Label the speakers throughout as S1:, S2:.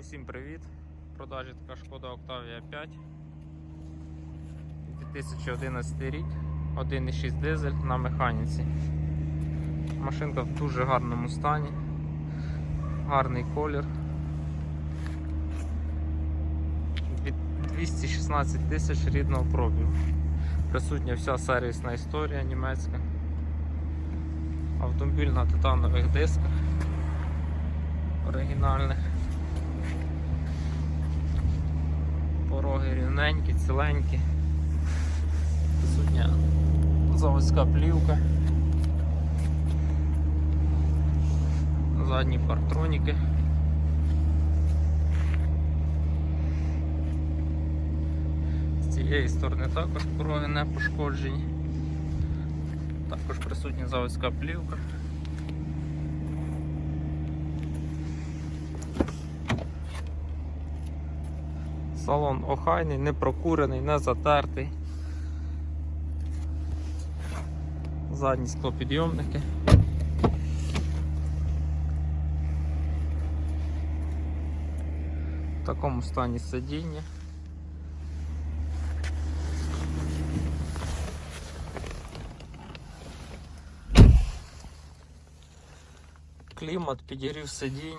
S1: Усім привіт! В продажі така шкода Octavia 5. 2011 рік, 1,6 дизель на механіці. Машинка в дуже гарному стані, гарний колір. 216 тисяч рідного пробігу. Присутня вся сервісна історія німецька. Автомобіль на титанових дисках оригінальних. Пороги рівненькі, ціленькі. Присутня заводська плівка. Задні партроніки. З цієї сторони також пороги не пошкоджені. Також присутня заводська плівка. Салон охайний, не прокурений, не затертий. Задні склопідйомники. В такому стані сидіння. Клімат, підігрів сидінь.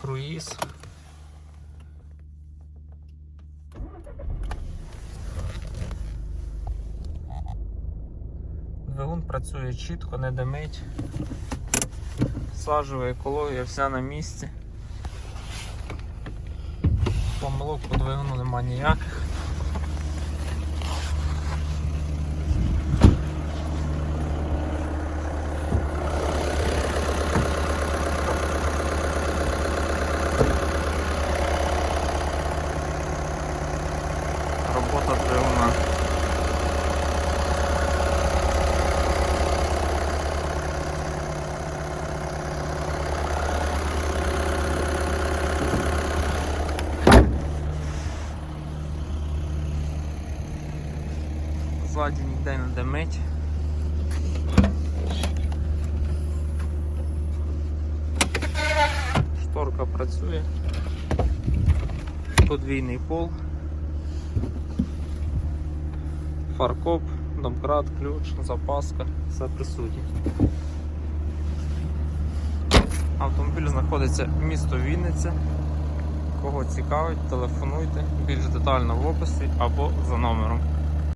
S1: Круїз. Двигун працює чітко, не димить. Сажева екологія вся на місці. Помилок по двигуну нема ніяких. Робота двигуна. Ззаді ніде не димить. Шторка працює. Подвійний пол. Фаркоп, домкрат, ключ, запаска, все присутнє. Автомобіль знаходиться в місто Вінниця. Кого цікавить, телефонуйте більш детально в описі або за номером.